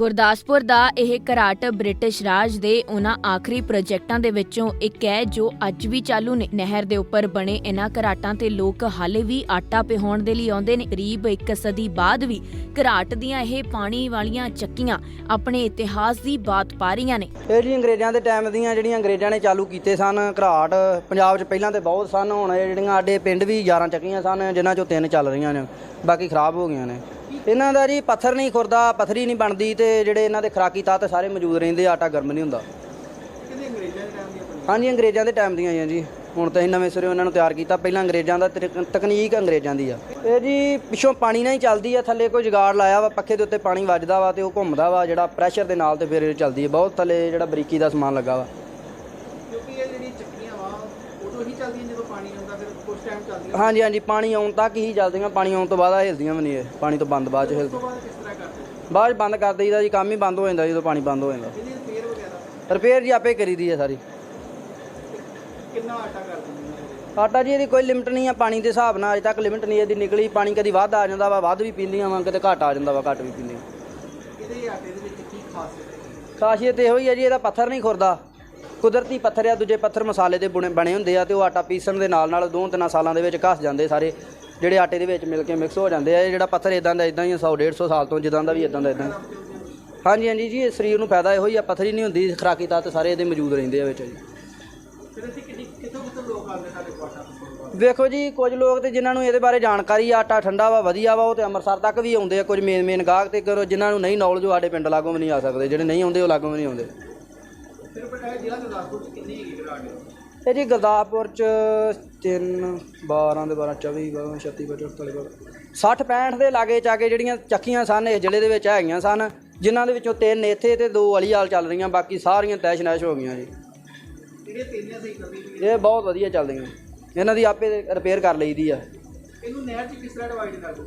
ਗੁਰਦਾਸਪੁਰ ਦਾ ਇਹ ਘਰਾਟ ਬ੍ਰਿਟਿਸ਼ ਰਾਜ ਦੇ ਉਹਨਾਂ ਆਖਰੀ ਪ੍ਰੋਜੈਕਟਾਂ ਦੇ ਵਿੱਚੋਂ ਇੱਕ ਹੈ, ਜੋ ਅੱਜ ਵੀ ਚਾਲੂ ਨੇ। ਨਹਿਰ ਦੇ ਉੱਪਰ ਬਣੇ ਇਹਨਾਂ ਘਰਾਟਾਂ ਤੇ ਲੋਕ ਹਾਲੇ ਵੀ ਆਟਾ ਪਿਹਾਉਣ ਦੇ ਲਈ ਆਉਂਦੇ ਨੇ। ਕਰੀਬ ਇੱਕ ਸਦੀ ਬਾਅਦ ਵੀ ਘਰਾਟ ਦੀਆਂ ਇਹ ਪਾਣੀ ਵਾਲੀਆਂ ਚੱਕੀਆਂ ਆਪਣੇ ਇਤਿਹਾਸ ਦੀ ਬਾਤ ਪਾ ਰਹੀਆਂ ਨੇ। ਇਹ ਜੀ ਅੰਗਰੇਜ਼ਾਂ ਦੇ ਟਾਈਮ ਦੀਆਂ ਜਿਹੜੀਆਂ ਅੰਗਰੇਜ਼ਾਂ ਨੇ ਚਾਲੂ ਕੀਤੇ ਸਨ, ਘਰਾਟ ਪੰਜਾਬ 'ਚ ਪਹਿਲਾਂ ਤੇ ਬਹੁਤ ਸਨ, ਹੁਣ ਜਿਹੜੀਆਂ ਸਾਡੇ ਪਿੰਡ ਵੀ 11 ਚੱਕੀਆਂ ਸਨ, ਜਿਨ੍ਹਾਂ 'ਚੋਂ ਤਿੰਨ ਚੱਲ ਰਹੀਆਂ ਨੇ, ਬਾਕੀ ਖਰਾਬ ਹੋ ਗਈਆਂ ਨੇ। ਇਹਨਾਂ ਦਾ ਜੀ ਪੱਥਰ ਨਹੀਂ ਖੁਰਦਾ ਪੱਥਰੀ ਨਹੀਂ ਬਣਦੀ ਤੇ ਜਿਹੜੇ ਇਹਨਾਂ ਦੇ ਖਰਾਕੀ ਤੱਤ ਸਾਰੇ ਮੌਜੂਦ ਰਹਿੰਦੇ ਆਟਾ ਗਰਮ ਨਹੀਂ ਹੁੰਦਾ। ਹਾਂਜੀ ਅੰਗਰੇਜ਼ਾਂ ਦੇ ਟਾਈਮ ਦੀਆਂ ਹੀ ਆ ਜੀ। ਹੁਣ ਤਾਂ ਅਸੀਂ ਨਵੇਂ ਸਿਰੇ ਉਹਨਾਂ ਨੂੰ ਤਿਆਰ ਕੀਤਾ। ਪਹਿਲਾਂ ਅੰਗਰੇਜ਼ਾਂ ਦਾ ਤਰੀਕ- ਤਕਨੀਕ ਅੰਗਰੇਜ਼ਾਂ ਦੀ ਆ। ਇਹ ਜੀ ਪਿੱਛੋਂ ਪਾਣੀ ਨਾਲ ਹੀ ਚੱਲਦੀ ਆ ਥੱਲੇ ਕੋਈ ਜੁਗਾੜ ਲਾਇਆ ਵਾ ਪੱਖੇ ਦੇ ਉੱਤੇ ਪਾਣੀ ਵੱਜਦਾ ਵਾ ਤੇ ਉਹ ਘੁੰਮਦਾ ਵਾ ਜਿਹੜਾ ਪ੍ਰੈਸ਼ਰ ਦੇ ਨਾਲ ਤੇ ਫਿਰ ਇਹ ਚੱਲਦੀ ਹੈ ਬਹੁਤ ਥੱਲੇ ਜਿਹੜਾ ਬਰੀਕੀ ਦਾ ਸਮਾਨ ਲੱਗਾ ਵਾ ਕਿਉਂਕਿ ਇਹ ਜਿਹੜੀ ਚੱਕੀਆਂ ਵਾ ਉਦੋਂ ਹੀ ਚੱਲਦੀਆਂ ਜਦੋਂ ਪਾਣੀ ਆਉਂਦਾ ਫਿਰ ਕੁਝ ਟਾਈਮ ਚੱਲਦੀਆਂ? ਹਾਂਜੀ ਹਾਂਜੀ ਪਾਣੀ ਆਉਣ ਤੱਕ ਹੀ ਚੱਲਦੀਆਂ। ਪਾਣੀ ਆਉਣ ਤੋਂ ਬਾਅਦ ਆ ਹਿਲਦੀਆਂ ਵੀ ਨਹੀਂ ਇਹ। ਪਾਣੀ ਤੋਂ ਬੰਦ ਬਾਅਦ ਚ ਉਸ ਬਾਅਦ ਕਿਸ ਤਰ੍ਹਾਂ ਕਰਦੇ? ਬਾਅਦ 'ਚ ਬੰਦ ਕਰ ਦਈਦਾ ਜੀ ਕੰਮ ਹੀ ਬੰਦ ਹੋ ਜਾਂਦਾ ਜਦੋਂ ਪਾਣੀ ਬੰਦ ਹੋ ਜਾਂਦਾ। ਇਹਦੀ ਰਿਪੇਅਰ ਵਗੈਰਾ? ਰਿਪੇਅਰ ਜੀ ਆਪੇ ਕਰੀਦੀ ਹੈ ਸਾਰੀ। ਕਿੰਨਾ ਆਟਾ ਕਰ ਦਿੰਦੇ ਨੇ ਆਟਾ ਜੀ ਇਹਦੀ ਕੋਈ ਲਿਮਟ ਨਹੀਂ ਆ ਪਾਣੀ ਦੇ ਹਿਸਾਬ ਨਾਲ ਅਜੇ ਤੱਕ ਲਿਮਟ ਨਹੀਂ ਇਹਦੀ ਨਿਕਲੀ। ਪਾਣੀ ਕਦੀ ਵੱਧ ਆ ਜਾਂਦਾ ਵਾ ਵੱਧ ਵੀ ਪੀਂਦੀਆਂ ਵਾ ਕਿਤੇ ਘੱਟ ਆ ਜਾਂਦਾ ਵਾ ਘੱਟ ਵੀ ਪੀਂਦੀਆਂ। ਇਹਦੇ ਆਟੇ ਦੇ ਵਿੱਚ ਕੀ ਖਾਸੀਅਤ ਹੈ? ਖਾਸੀਅਤ ਇਹੋ ਹੀ ਹੈ ਜੀ ਇਹਦਾ ਪੱਥਰ ਨਹੀਂ ਖੁਰਦਾ। ਕੁਦਰਤੀ ਪੱਥਰ ਆ ਦੂਜੇ ਪੱਥਰ ਮਸਾਲੇ ਦੇ ਬੁਣੇ ਬਣੇ ਹੁੰਦੇ ਆ ਤੇ ਉਹ ਆਟਾ ਪੀਸਣ ਦੇ ਨਾਲ ਨਾਲ ਦੋ ਤਿੰਨ ਸਾਲਾਂ ਦੇ ਵਿੱਚ ਘਸ ਜਾਂਦੇ ਸਾਰੇ ਜਿਹੜੇ ਆਟੇ ਦੇ ਵਿੱਚ ਮਿਲ ਕੇ ਮਿਕਸ ਹੋ ਜਾਂਦੇ ਆ। ਇਹ ਜਿਹੜਾ ਪੱਥਰ ਇਦਾਂ ਦਾ ਇਦਾਂ ਹੀ 100 150 ਸਾਲ ਤੋਂ ਜਿੱਦਾਂ ਦਾ ਵੀ ਇਦਾਂ ਦਾ ਇਦਾਂ ਹਾਂਜੀ ਹਾਂਜੀ ਜੀ ਇਹ ਸਰੀਰ ਨੂੰ ਫਾਇਦਾ ਇਹੋ ਹੀ ਆ ਪੱਥਰੀ ਨਹੀਂ ਹੁੰਦੀ ਖਰਾਕੀ ਤੱਤ ਸਾਰੇ ਇਹਦੇ ਮੌਜੂਦ ਰਹਿੰਦੇ ਆ ਵਿੱਚ ਜੀ। ਵੇਖੋ ਜੀ ਕੁਝ ਲੋਕ ਤੇ ਜਿਨ੍ਹਾਂ ਨੂੰ ਇਹਦੇ ਬਾਰੇ ਜਾਣਕਾਰੀ ਆ, ਆਟਾ ਠੰਡਾ ਵਾ ਵਧੀਆ ਵਾ ਉਹ ਤੇ ਅੰਮ੍ਰਿਤਸਰ ਤੱਕ ਵੀ ਆਉਂਦੇ ਆ ਕੁਝ ਮੇਨ ਮੇਨ ਗਾਹਕ ਤੇ ਕਰੋ ਜਿਨ੍ਹਾਂ ਨੂੰ ਨਹੀਂ ਨੌਲੇਜ ਉਹ ਸਾਡੇ ਪਿੰਡ ਲਾਗੋਂ ਵੀ ਨਹੀਂ ਆ ਸਕਦੇ ਜਿਹੜੇ ਨਹੀਂ ਆਉਂਦੇ ਉਹ ਲਾਗੋਂ ਵੀ ਨਹੀਂ ਆਉਂਦੇ। ਫਿਰ ਬਟਾਇਆ ਜ਼ਿਲ੍ਹਾ ਗੁਰਦਾਸਪੁਰ ਚ ਕਿੰਨੀ ਹੈਗੀ ਘਰਾਟ ਇਹ ਜੀ ਗੁਰਦਾਸਪੁਰ ਚ 3 12 ਦੇ 12 24 22 36 48 60 65 ਦੇ ਲਾਗੇ ਚਾਗੇ ਜਿਹੜੀਆਂ ਚੱਕੀਆਂ ਸਨ ਇਸ ਜ਼ਿਲ੍ਹੇ ਦੇ ਵਿੱਚ ਹੈਗੀਆਂ ਸਨ ਜਿਨ੍ਹਾਂ ਦੇ ਵਿੱਚੋਂ ਤਿੰਨ ਇੱਥੇ ਤੇ ਦੋ ਅਲੀਆਲ ਚੱਲ ਰਹੀਆਂ ਬਾਕੀ ਸਾਰੀਆਂ ਤੈਸ਼ ਨੈਸ਼ ਹੋ ਗਈਆਂ ਜੀ। ਜਿਹੜੀਆਂ ਤੇਲੀਆਂ ਸਹੀ ਕਰਦੀ ਇਹ ਬਹੁਤ ਵਧੀਆ ਚੱਲਦੀਆਂ ਇਹਨਾਂ ਦੀ ਆਪੇ ਰਿਪੇਅਰ ਕਰ ਲਈਦੀ ਆ। ਇਹਨੂੰ ਨਹਿਰ ਚ ਕਿਸ ਤਰ੍ਹਾਂ ਡਿਵਾਈਡ ਕਰ ਦੋ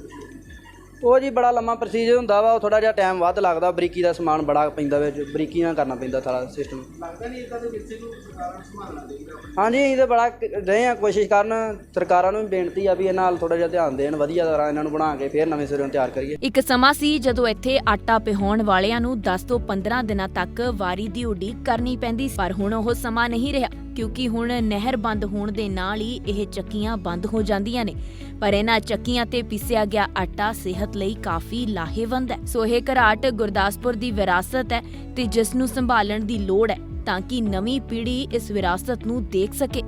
ਉਹ ਜੀ ਬੜਾ ਲੰਮਾ ਪ੍ਰੋਸੀਜਰ ਹੁੰਦਾ ਵਾ ਉਹ ਥੋੜਾ ਜਿਹਾ ਟਾਈਮ ਵੱਧ ਲੱਗਦਾ ਬਰੀਕੀ ਦਾ ਸਮਾਨ ਬੜਾ ਪੈਂਦਾ ਵਿੱਚ ਬਰੀਕੀ ਨਾਲ ਕਰਨਾ ਪੈਂਦਾ ਸਾਰਾ ਸਿਸਟਮ ਲੱਗਦਾ ਨਹੀਂ ਇਦਾਂ ਦੇ ਵਿਰਸੇ ਨੂੰ ਸਰਕਾਰਾਂ ਨੂੰ ਸੰਭਾਲਣਾ ਚਾਹੀਦਾ ਹਾਂਜੀ ਅਸੀਂ ਤਾਂ ਬੜਾ ਰਹੇ ਆ ਕੋਸ਼ਿਸ਼ ਕਰਨ ਸਰਕਾਰਾਂ ਨੂੰ ਵੀ ਬੇਨਤੀ ਆ ਵੀ ਇਹ ਨਾਲ ਥੋੜਾ ਜਿਹਾ ਧਿਆਨ ਦੇਣ ਵਧੀਆ ਤਰ੍ਹਾਂ ਇਹਨਾਂ ਨੂੰ ਬਣਾ ਕੇ ਫਿਰ ਨਵੇਂ ਸਿਰੋਂ ਤਿਆਰ ਕਰੀਏ। ਇੱਕ ਸਮਾਂ ਸੀ ਜਦੋਂ ਇੱਥੇ ਆਟਾ ਪਿਹਾਉਣ ਵਾਲਿਆਂ ਨੂੰ 10 ਤੋਂ 15 ਦਿਨਾਂ ਤੱਕ ਵਾਰੀ ਦੀ ਉਡੀਕ ਕਰਨੀ ਪੈਂਦੀ ਸੀ ਪਰ ਹੁਣ ਉਹ ਸਮਾਂ ਨਹੀਂ ਰਿਹਾ। ਕਿਉਂਕਿ ਹੁਣ ਨਹਿਰ ਬੰਦ ਹੋਣ ਦੇ ਨਾਲ ਹੀ ਇਹ ਚੱਕੀਆਂ ਬੰਦ ਹੋ ਜਾਂਦੀਆਂ ਨੇ। ਪਰ ਇਹਨਾਂ ਚੱਕੀਆਂ ਤੇ ਪੀਸਿਆ ਗਿਆ ਆਟਾ ਸਿਹਤ ਲਈ ਕਾਫੀ ਲਾਹੇਵੰਦ ਹੈ। ਸੋ ਇਹ ਘਰਾਟ ਗੁਰਦਾਸਪੁਰ ਦੀ ਵਿਰਾਸਤ ਹੈ ਤੇ ਜਿਸ ਨੂੰ ਸੰਭਾਲਣ ਦੀ ਲੋੜ ਹੈ ਤਾਂ ਕਿ ਨਵੀਂ ਪੀੜ੍ਹੀ ਇਸ ਵਿਰਾਸਤ ਨੂੰ ਦੇਖ ਸਕੇ।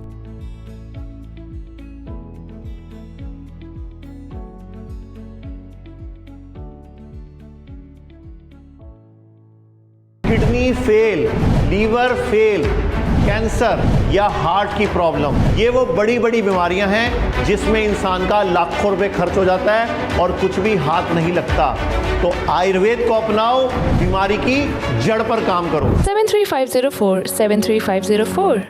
Kidney fail liver fail cancer या हार्ट की प्रॉब्लम, ये वो बड़ी बड़ी बीमारियाँ हैं जिसमें इंसान का लाखों रुपए खर्च हो जाता है और कुछ भी हाथ नहीं लगता। तो आयुर्वेद को अपनाओ, बीमारी की जड़ पर काम करो। 73504 73504